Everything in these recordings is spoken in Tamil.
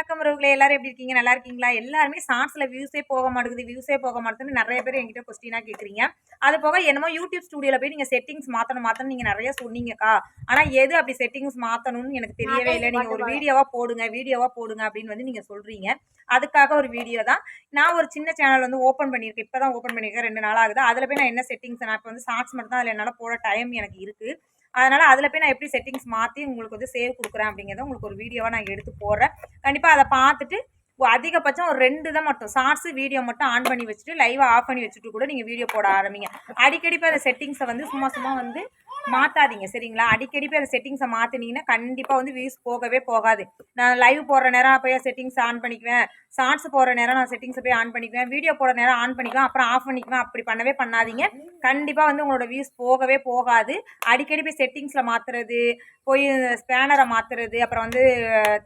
வணக்கம் உறவுகளே எல்லாரும் எப்படி இருக்கீங்க? நல்லா இருக்கீங்களா? எல்லாருமே ஷார்ட்ஸ்ல வியூஸே போக மாட்டேங்குது வியூஸே போக மாட்டேங்குது நிறைய பேர் என்கிட்ட கொஸ்டினா கேக்குறீங்க. அது போக என்னமோ யூடியூப் ஸ்டுடியோல போய் நீங்க செட்டிங்ஸ் மாத்தணும் மாத்தணும் நீங்க நிறைய சொன்னீங்கக்கா. ஆனா எது அப்படி செட்டிங்ஸ் மாத்தணும்னு எனக்கு தெரியவே இல்லை. நீங்க ஒரு வீடியோவா போடுங்க வீடியோவா போடுங்க அப்படின்னு வந்து நீங்க சொல்றீங்க. அதுக்காக ஒரு வீடியோ தான். நான் ஒரு சின்ன சேனல் வந்து ஓப்பன் பண்ணியிருக்கேன். இப்போ தான் ஓப்பன் பண்ணியிருக்கேன். ரெண்டு நாள் ஆகுது. அதில் போய் நான் என்ன செட்டிங்ஸ் நான் இப்போ வந்து ஷார்ட்ஸ் மட்டும் தான் அதில் என்னால் போட டைம் எனக்கு இருக்குது அதனால் அதில் போய் நான் எப்படி செட்டிங்ஸ் மாற்றி உங்களுக்கு வந்து சேவ் கொடுக்குறேன் அப்படிங்கிறத உங்களுக்கு ஒரு வீடியோவாக நான் எடுத்து போடுறேன். கண்டிப்பாக அதை பார்த்துட்டு அதிகபட்சம் ஒரு ரெண்டு தான் மட்டும். ஷார்ட்ஸ் வீடியோ மட்டும் ஆன் பண்ணி வச்சுட்டு லைவாக ஆஃப் பண்ணி வச்சுட்டு கூட நீங்கள் வீடியோ போட ஆரம்பிங்க. அடிக்கடி போய் அந்த செட்டிங்ஸை வந்து சும்மா சும்மா வந்து மாற்றாதீங்க சரிங்களா? அடிக்கடி போய் அந்த செட்டிங்ஸை மாற்றினீங்கன்னா கண்டிப்பாக வந்து வியூஸ் போகவே போகாது. நான் லைவ் போடுற நேரம் போய் செட்டிங்ஸ் ஆன் பண்ணிக்குவேன். ஷார்ட்ஸ் போடுற நேரம் நான் செட்டிங்ஸை போய் ஆன் பண்ணிக்குவேன். வீடியோ போடுற நேரம் ஆன் பண்ணிக்குவேன். அப்புறம் ஆஃப் பண்ணிக்குவேன். அப்படி பண்ணவே பண்ணாதீங்க. கண்டிப்பாக வந்து உங்களோட வியூஸ் போகவே போகாது. அடிக்கடி போய் செட்டிங்ஸில் மாற்றுறது போய் ஸ்பேனரை மாற்றுறது அப்புறம் வந்து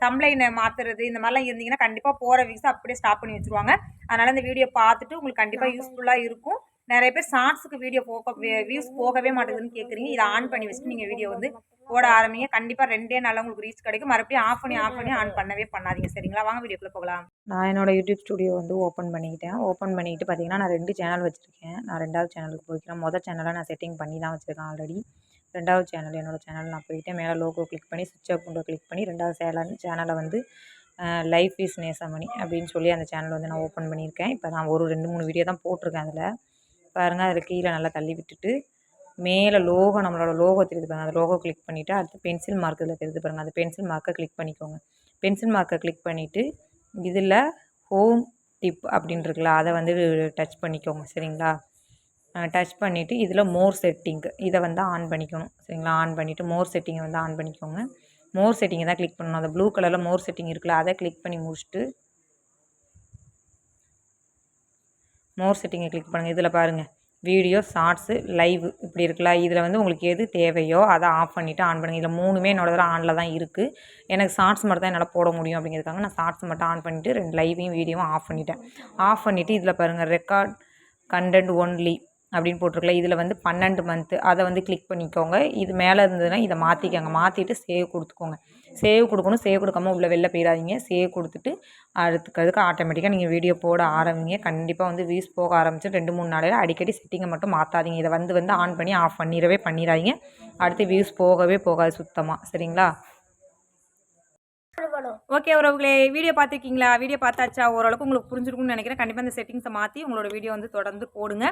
தம்ப்ளைனை மாற்றுறது இந்த மாதிரிலாம் இருந்தீங்கன்னா கண்டிப்பாக போகிற வியூஸ் அப்படியே ஸ்டாப் பண்ணி வச்சுருவாங்க. அதனால் இந்த வீடியோ பார்த்துட்டு உங்களுக்கு கண்டிப்பாக யூஸ்ஃபுல்லாக இருக்கும். நிறைய பேர் ஷார்ட்ஸுக்கு வீடியோ போக வியூஸ் போகவே மாட்டேங்குதுன்னு கேட்குறீங்க இதை ஆன் பண்ணி வச்சுட்டு நீங்கள் வீடியோ வந்து போட ஆரம்பிங்க. கண்டிப்பாக ரெண்டே நாளில் உங்களுக்கு ரீச் கிடைக்கும். மறுபடியும் ஆஃப் பண்ணி ஆஃப் பண்ணி ஆன் பண்ணவே பண்ணாதீங்க. சரிங்களா? வாங்க வீடியோக்குள்ளே போகலாம். நான் என்னோட யூடியூப் ஸ்டுடியோ வந்து ஓப்பன் பண்ணிக்கிட்டேன். ஓப்பன் பண்ணிக்கிட்டு பார்த்தீங்கன்னா நான் ரெண்டு சேனல் வச்சுருக்கேன். நான் ரெண்டாவது சேனலுக்கு போய்க்கிறேன். மொதல் சேனலை நான் செட்டிங் பண்ணி தான் வச்சுருக்கேன் ஆல்ரெடி ரெண்டாவது சேனல் என்னோட சேனல் நான் போயிட்டு மேலே லோகோ கிளிக் பண்ணி சுவிட்ச் ஆஃப் கொண்டு கிளிக் பண்ணி ரெண்டாவது சேனல் சேனலை வந்து லைஃப் இஸ் நேசமணி அப்படின்னு சொல்லி அந்த சேனல் வந்து நான் ஓப்பன் பண்ணியிருக்கேன். இப்போ நான் ஒரு ரெண்டு மூணு வீடியோ தான் போட்டிருக்கேன் அதில். பாருங்கள் அதில் கீழே நல்லா தள்ளி விட்டுட்டு மேலே லோகோ நம்மளோட லோகோ தெரியுது பாருங்கள் அந்த லோகோ கிளிக் பண்ணிவிட்டு அடுத்து பென்சில் மார்க் இதில் தெரியுது பாருங்கள் அந்த பென்சில் மார்க்கை கிளிக் பண்ணிக்கோங்க. பென்சில் மார்க்கை கிளிக் பண்ணிவிட்டு இதில் ஹோம் டிப் அப்படின்னு இருக்குல்ல அதை வந்து டச் பண்ணிக்கோங்க. சரிங்களா? டச் பண்ணிவிட்டு இதில் மோர் செட்டிங் இதை வந்து ஆன் பண்ணிக்கணும். சரிங்களா? ஆன் பண்ணிவிட்டு மோர் செட்டிங்கை வந்து ஆன் பண்ணிக்கோங்க. மோர் செட்டிங்கை தான் கிளிக் பண்ணணும். அந்த ப்ளூ கலரில் மோர் செட்டிங் இருக்குல்ல அதை கிளிக் பண்ணி முடிச்சுட்டு மோர் செட்டிங்கை கிளிக் பண்ணுங்கள் இதில் பாருங்கள் வீடியோ ஷார்ட்ஸு லைவ் இப்படி இருக்குல்ல இதில் வந்து உங்களுக்கு எது தேவையோ அதை ஆஃப் பண்ணிவிட்டு ஆன் பண்ணுங்கள் இதில் மூணுமே என்னோட தடவை ஆனில் தான் இருக்குது எனக்கு ஷார்ட்ஸ் மட்டும் தான் என்னால் போட முடியும் அப்படிங்கிறதுக்காக நான் ஷார்ட்ஸ் மட்டும் ஆன் பண்ணிவிட்டு ரெண்டு லைவையும் வீடியோவும் ஆஃப் பண்ணிட்டேன். ஆஃப் பண்ணிவிட்டு இதில் பாருங்கள் ரெக்கார்ட் கண்டென்ட் ஒன்லி அப்படின்னு போட்டிருக்கல. இதில் வந்து பன்னெண்டு மந்த்து அதை வந்து கிளிக் பண்ணிக்கோங்க. இது மேலே இருந்ததுன்னா இதை மாற்றிக்கோங்க மாற்றிட்டு சேவ் கொடுத்துக்கோங்க. சேவ் கொடுக்கணும். சேவ் கொடுக்காம உள்ளே வெளில போயிடாதீங்க. சேவ் கொடுத்துட்டு அடுத்துக்கிறதுக்கு ஆட்டோமேட்டிக்காக நீங்கள் வீடியோ போட ஆரம்பிங்க. கண்டிப்பாக வந்து வியூஸ் போக ஆரம்பிச்சு ரெண்டு மூணு நாளையில் அடிக்கடி செட்டிங்கை மட்டும் மாற்றாதீங்க இதை வந்து வந்து ஆன் பண்ணி ஆஃப் பண்ணிடவே பண்ணிடாதீங்க. அடுத்து வியூஸ் போகவே போகாது சுத்தமாக சரிங்களா? ஓகே உறவுகளே வீடியோ பார்த்துருக்கீங்களா? வீடியோ பார்த்தாச்சா? ஓரளவுக்கு உங்களுக்கு புரிஞ்சிருக்கும்னு நினைக்கிறேன். கண்டிப்பாக இந்த செட்டிங்ஸை மாற்றி உங்களோட வீடியோ வந்து தொடர்ந்து போடுங்க.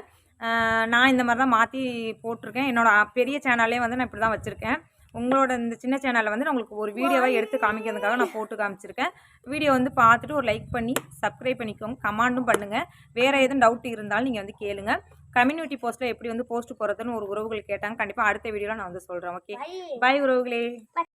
நான் இந்த மாதிரி தான் மாற்றி போட்டிருக்கேன். என்னோட பெரிய சேனல்லே வந்து நான் இப்படி தான் வச்சுருக்கேன். உங்களோட இந்த சின்ன சேனலில் வந்து நான் உங்களுக்கு ஒரு வீடியோவை எடுத்து காமிக்கிறதுக்காக நான் போட்டு காமிச்சிருக்கேன். வீடியோ வந்து பார்த்துட்டு ஒரு லைக் பண்ணி சப்ஸ்கிரைப் பண்ணிக்கோங்க. கமெண்டும் பண்ணுங்கள் வேறு எதுவும் டவுட் இருந்தாலும் நீங்கள் வந்து கேளுங்க. கம்யூனிட்டி போஸ்ட்டில் எப்படி வந்து போஸ்ட் போகிறதுன்னு ஒரு உறவுகள் கேட்டாங்க. கண்டிப்பாக அடுத்த வீடியோவில் நான் வந்து சொல்கிறேன் ஓகே பை உறவுகளே.